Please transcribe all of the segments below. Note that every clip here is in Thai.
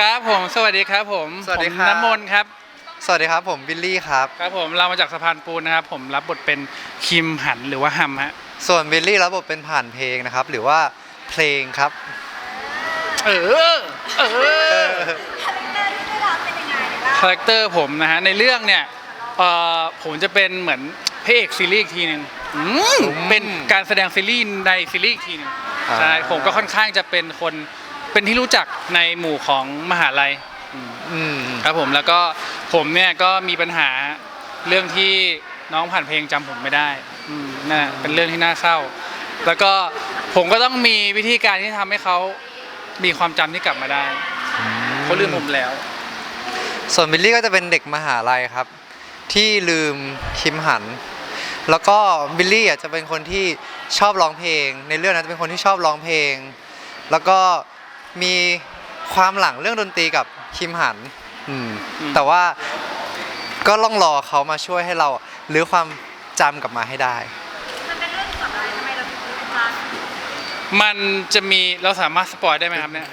ครับผมสวัสดีครับผมสวัสดีผมครับน้ำมนต์ครับ สวัสดีครับผมบิลลี่ครับ ครับผมเรามาจากสะพานปูนนะครับ ผมรับบทเป็นคิมหันหรือว่าฮัมฮะส่วนบิลลี่รับบทเป็นผ่านเพลงนะครับ หรือว่าเพลงครับ เออเออคาแรคเตอร์ที่ได้รับเป็นยังไงเดี๋ยวเล่าคาแรคเตอร์ผมนะฮะในเรื่องเนี่ยเอ่อผมจะเป็นเหมือนพระเอกซีรีส์อีกทีหนึ่งอืมเป็นการแสดงซีรีส์ในซีรีส์อีกทีหนึงอ่า ใช่ผมก็ค่อนข้างจะเป็นคน เป็นที่รู้จักในหมู่ของมหาลัยอืมครับผมแล้วก็ผมเนี่ยก็มีปัญหาเรื่องที่น้องผ่านเพลงจำผมไม่ได้อืมนั่นแหละเป็นเรื่องที่น่าเศร้า แล้วก็ผมก็ต้องมีวิธีการที่ทำให้เขามีความจำที่กลับมาได้เขาลืมผมแล้ว ส่วนบิลลี่ก็จะเป็นเด็กมหาลัยครับ ที่ลืมคิมหัน แล้วก็บิลลี่อะจะเป็นคนที่ชอบร้องเพลง ในเรื่องนั้นจะเป็นคนที่ชอบร้องเพลง แล้วก็ มีความหลังเรื่องดนตรีกับคิมหันอืมอืม แต่ว่าก็ต้องรอเขามาช่วยให้เราหรือความจำกลับมาให้ได้ มันเป็นเรื่องเกี่ยวกับอะไรทำไมเราถึงเป็นพาร์ทมันจะมีเราสามารถสปอยได้ไหมครับเนี่ย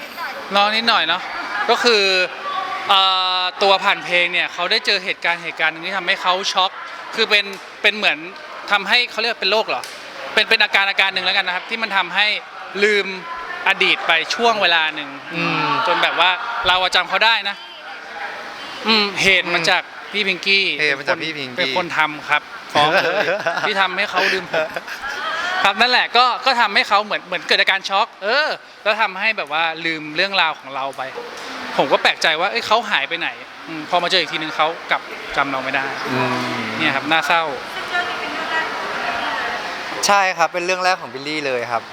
น้องนิดหน่อยเนาะก็คือเอ่อตัวผ่านเพลงเนี่ยเขาได้เจอเหตุการณ์เหตุการณ์หนึงที่ทำให้เขาช็อกคือเป็นเป็นเหมือนทำให้เขาเรียกว่าเป็นโรคเหรอเป็นเป็นอาการอาการหนึ่งแล้วกันนะครับ ที่มันทำให้ลืม อดีตไปช่วงเวลาหนึ่งอืมจนแบบว่าเราอะจำเขาได้นะ อืมเหตุมาจากพี่พิงกี้เหตุมาจากพี่พิงกี้ เป็นคนทำครับฟ้องเลยที่ทำให้เขาลืมผม ครับนั่นแหละก็ก็ทำให้เขาเหมือนเหมือนเกิดอาการช็อก เออ แล้วทำให้แบบว่าลืมเรื่องราวของเราไป ผมก็แปลกใจว่าเอ้ยเขาหายไปไหนอมพอมาเจออีกทีนึงเขากลับจำเราไม่ได้ อืมเนี่ยครับน่าเศร้าซึ่งเรื่องนี้เป็นเรื่องแรกของเราเลยใช่ครับเป็นเรื่องแรกของบิลลี่เลยครับ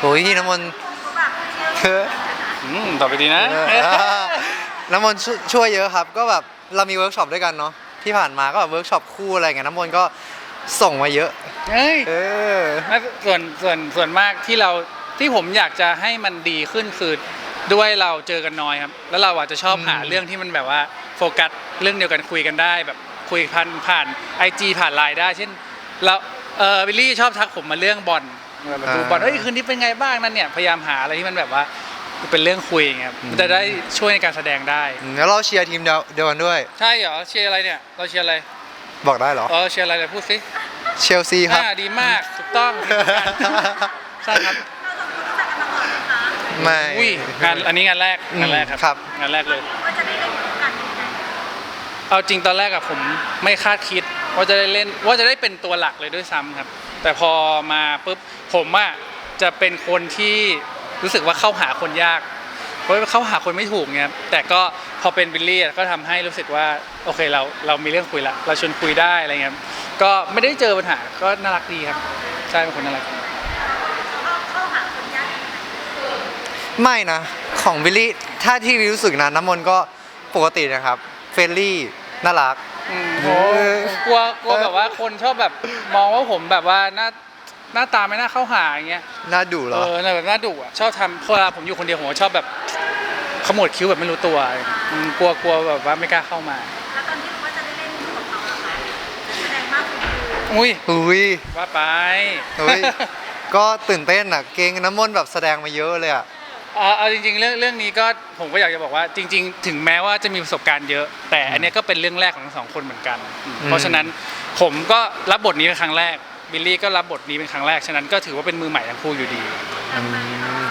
โอ้ยที่น้ำมนต์เขาแบบเชี่ยวอืมต่อไปดีนะเออน้ำมนต์ช่วยช่วยเยอะครับ ก็แบบเรามีเวิร์กช็อปด้วยกันเนาะที่ผ่านมาก็แบบเวิร์กช็อปคู่อะไรอย่างเงี้ยน้ำมนต์ก็ส่งมาเยอะเฮ้ยเออน่าส่วนส่วนส่วนมากที่เราที่ผมอยากจะให้มันดีขึ้นคือด้วยเราเจอกันน้อยครับ แล้วเราอาจจะชอบอืม หาเรื่องที่มันแบบว่าโฟกัสเรื่องเดียวกันคุยกันได้ แบบคุยผ่านผ่านไอจีผ่านไลน์ได้ เช่นเราเออบิลลี่ชอบทักผมมาเรื่องบอล แบบดูบอลเฮ้ยคืนนี้เป็นไงบ้างนั่นเนี่ยพยายามหาอะไรที่มันแบบว่าเป็นเรื่องคุยอย่างเงี้ยครับมันจะได้ช่วยในการแสดงได้ แล้วเราเชียร์ทีมเดียวเดียวกันด้วย ใช่เหรอเชียร์อะไรเนี่ยเราเชียร์อะไรบอกได้เหรอเออเชียร์อะไรเลยพูดสิเชลซีครับอ่าดีมากถูกต้องใช่ครับเราสองคนรู้จักกันมาก่อนนะคะไม่อุ้ยงานอันนี้งานแรกงานแรกครับครับงานแรกเลยว่าจะได้เล่นคู่กันยังไงเอาจริงตอนแรกอะผมไม่คาดคิดว่าจะได้เล่นว่าจะได้เป็นตัวหลักเลยด้วยซ้ำครับ แต่พอมาปุ๊บผมอะจะเป็นคนที่รู้สึกว่าเข้าหาคนยาก เพราะว่าเข้าหาคนไม่ถูกเนี่ยครับแต่ก็พอเป็นบิลลี่อะก็ทำให้รู้สึกว่าโอเคเราเรามีเรื่องคุยละเราชวนคุยได้อะไรเงี้ยครับก็ไม่ได้เจอปัญหาก็น่ารักดีครับใช่เป็นคนน่ารักเข้าเข้าหาคนยากยังไงไม่นะ ของบิลลี่ถ้าที่รู้สึกนะน้ำมนต์ก็ปกตินะครับเฟรนลี่น่ารัก อืมโหกลัวกลัวแบบว่าคนชอบแบบมองว่าผมแบบว่าหน้าหน้าตาไม่น่าเข้าหาอย่างเงี้ย น่าดุเหรเอออแบบหน้าดุอะชอบทำพอเวลาผมอยู่คนเดียวผมก็ชอบแบบขมวดคิ้วแบบไม่รู้ตัวอืมกลัวกลัวแบบว่าไม่กล้าเข้ามา แล้วตอนที่รู้ว่าจะได้เล่นคู่กับเขาอะคะแสดงมากถึงดูอุ้ยอุ้ย ว่าไป เฮ้ย ก็ตื่นเต้นอะ เก่งน้ำมนต์แบบแสดงมาเยอะเลยอะ เอาเอาจริงๆเรื่องเรื่องนี้ก็ผมก็อยากจะบอกว่าจริง ๆ ถึงแม้ว่าจะมีประสบการณ์เยอะ แต่อันเนี้ยก็เป็นเรื่องแรกของทั้งสองคนเหมือนกันอืมอืมเพราะฉะนั้นผมก็รับบทนี้เป็นครั้งแรกบิลลี่ก็รับบทนี้เป็นครั้งแรกฉะนั้นก็ถือว่าเป็นมือใหม่ทั้งคู่อยู่ดีอืม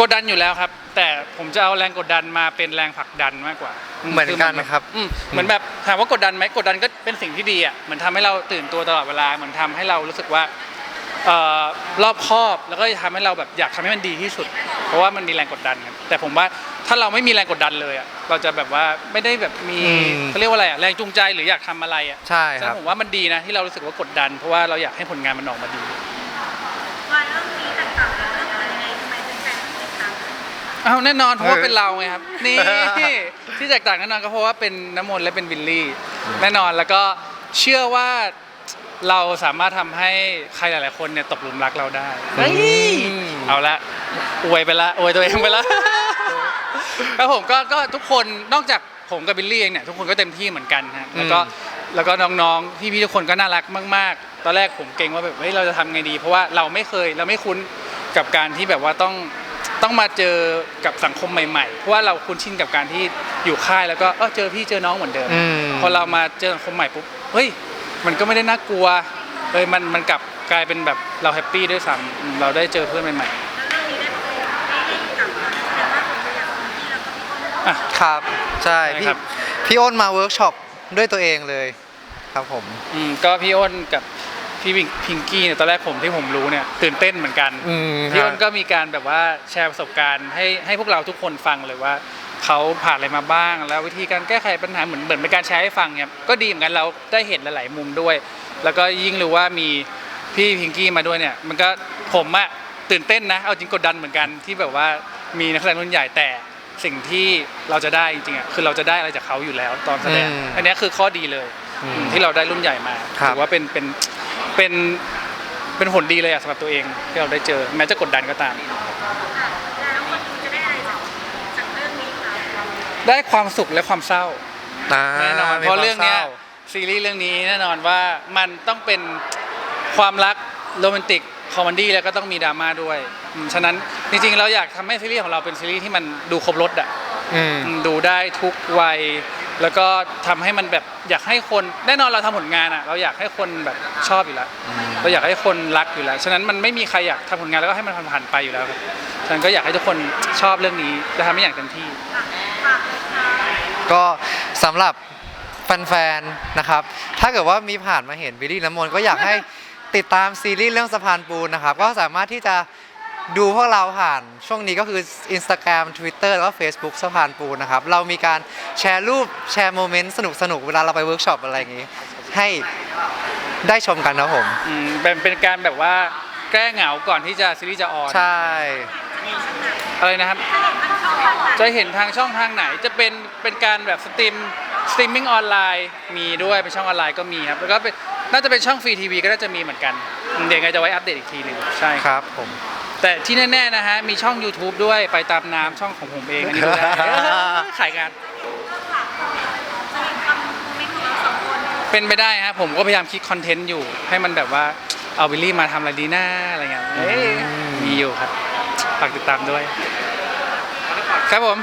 กดดันอยู่แล้วครับ แต่ผมจะเอาแรงกดดันมาเป็นแรงผลักดันมากกว่าเหมือนกันครับ อืมเหมือนแบบถามว่ากดดันไหมกดดันก็เป็นสิ่งที่ดีอะเหมือนทำให้เราตื่นตัวตลอดเวลาเหมือนทำให้เรารู้สึกว่า เอ่อรอบคอบแล้วก็จะทำให้เราแบบอยากทำให้มันดีที่สุด เพราะว่ามันมีแรงกดดันครับแต่ผมว่าถ้าเราไม่มีแรงกดดันเลยอะเราจะแบบว่าไม่ได้แบบมีอืม เขาเรียกว่าอะไรอะแรงจูงใจหรืออยากทำอะไรอะใช่คฉะรันั้บนผมว่ามันดีนะที่เรารู้สึกว่ากดดัน เพราะว่าเราอยากให้ผลงานมันออกมาดีวายเรื่องนี้แตกต่างจากเรื่องอะไรยังไงทำไมเป็นแฟนถึงติดตามอ้าวแน่นอนเพราะว่าเฮ้ยเป็นเราไงครับ นี่ ที่แตกต่างแน่นอนก็เพราะว่าเป็นน้ำมนต์และเป็นวิลลี่ แน่นอนแล้วก็เชื่อว่า เราสามารถทำให้ใครหลาย ๆ คนเนี่ยตกหลุมรักเราได้อืมเอาละอวยไปละอวยตัวเองไปละแล้วผมก็ก็ทุกคนนอกจากผมกับบิลลี่เองเนี่ยทุกคนก็เต็มที่เหมือนกันฮะแล้วก็อืม แล้วก็น้องๆพี่ๆทุกคนก็น่ารักมาก ๆ ตอนแรกผมเก่งว่าแบบเฮ้ยเราจะทำไงดี เพราะว่าเราไม่เคยเราไม่คุ้นกับการที่แบบว่าต้องต้องมาเจอกับสังคมใหม่ ๆ เพราะว่าเราคุ้นชินกับการที่อยู่ค่ายแล้วก็เออเจอพี่เจอน้องเหมือนเดิม อืม พอเรามาเจอสังคมใหม่ปุ๊บ เฮ้ย มันก็ไม่ได้น่ากลัวเอ้ยมันมันกลับกลายเป็นแบบเราแฮปปี้ด้วยซ้ำอืมเราได้เจอเพื่อนใหม่แล้วเรื่องนี้ได้ได้ได้กลับมาแสดงว่าผมจะอยากมีที่แล้วก็พี่อ้นๆอะ ครับใช่ใช่พี่ครับ พี่อ้นมาเวิร์กช็อปด้วยตัวเองเลย ครับผม อืมก็พี่อ้นกับพี่พิงกี้เนี่ยตอนแรกผมที่ผมรู้เนี่ยตื่นเต้นเหมือนกันอืมพี่อ้นฮะ ก็มีการแบบว่าแชร์ประสบการณ์ให้ให้พวกเราทุกคนฟังเลยว่า เขาผ่านอะไรมาบ้าง แล้ววิธีการแก้ไขปัญหาเหมือนเหมือนเป็นการแชร์ให้ฟังเนี่ยก็ดีเหมือนกันเราได้เห็นหลาย ๆ มุมด้วย แล้วก็ยิ่งรู้ว่ามีพี่พิงกี้มาด้วยเนี่ยมันก็ผมอะตื่นเต้นนะเอาจริงกดดันเหมือนกันที่แบบว่ามีนักแสดงรุ่นใหญ่แต่สิ่งที่เราจะได้จริงๆอะคือเราจะได้อะไรจากเขาอยู่แล้วตอนแสดงอืมอันเนี้ยคือข้อดีเลยอืมที่เราได้รุ่นใหญ่มาครับ ถือว่าเป็นเป็นเป็นเป็นผลดีเลยอะสำหรับตัวเองที่เราได้เจอแม้จะกดดันก็ตาม อะแล้วคนดูจะได้อะไรจากจากเรื่องนี้คะ ได้ความสุขและความเศร้าอ่าแน่นอนมีเพราะเรื่องเนี้ยควาศซีรีส์เรื่องนี้แน่นอนว่ามันต้องเป็นความรักโรแมนติกคอมเมดี้แล้วก็ต้องมีดราม่าด้วยอืมฉะนั้นจริงๆเราอยากทำให้ซีรีส์ของเราเป็นซีรีส์ที่มันดูครบรถอะ อืม อืมดูได้ทุกวัย แล้วก็ทำให้มันแบบอยากให้คนแน่นอนเราทำผลงานอะ เราอยากให้คนแบบชอบอยู่แล้ว เราอยากให้คนรักอยู่แล้ว ฉะนั้นมันไม่มีใครอยากทำผลงานแล้วก็ให้มันผ่านๆไปอยู่แล้วครับฉะนั้นก็อยากให้ทุกคนชอบเรื่องนี้จะทำให้อย่างเต็มที่ฝากฝากเลยค่ะ ก็สำหรับแฟนๆนะครับ ถ้าเกิดว่ามีผ่านมาเห็นบิลลี่น้ำมนต์ก็อยากให้ติดตามซีรีส์เรื่องสะพานปูนนะครับ ก็สามารถที่จะดูพวกเราผ่านช่วงนี้ก็คือ Instagram Twitter แล้วก็ Facebook สะพานปูนนะครับ เรามีการแชร์รูปแชร์โมเมนต์สนุกๆ เวลาเราไปเวิร์กช็อปอะไรอย่างนี้ ให้ได้ชมกันนะครับผม อืมเป็นเป็นการแบบว่าแก้เหงาก่อนที่จะซีรีส์จะออน ใช่ อะไรนะครับ จะเห็นทางช่องทางไหนจะเป็นเป็นการแบบสตรีมสตรีมมิ่งออนไลน์มีด้วยเป็นช่องออนไลน์ก็มีครับแล้วก็เป็นน่าจะเป็นช่องฟรีทีวีก็น่าจะมีเหมือนกันอืมเดี๋ยวยังไงจะไว้อัปเดตอีกทีหนึ่งใช่ครับผม แต่ที่แน่ๆนะฮะมีช่อง YouTube ด้วยไปตามน้ำช่องของผมเองอันนี้ดูได้ ขายงานจะเห็นความโมเมนต์ของเราสองคนเป็นไปได้ฮะผมก็พยายามคิดคอนเทนต์อยู่ ให้มันแบบว่าเอาวิลลี่มาทำอะไรดีหน้าอะไรเงี้ยเอ้ยมีอยู่ครับ ฝากติดตามด้วย ครับผม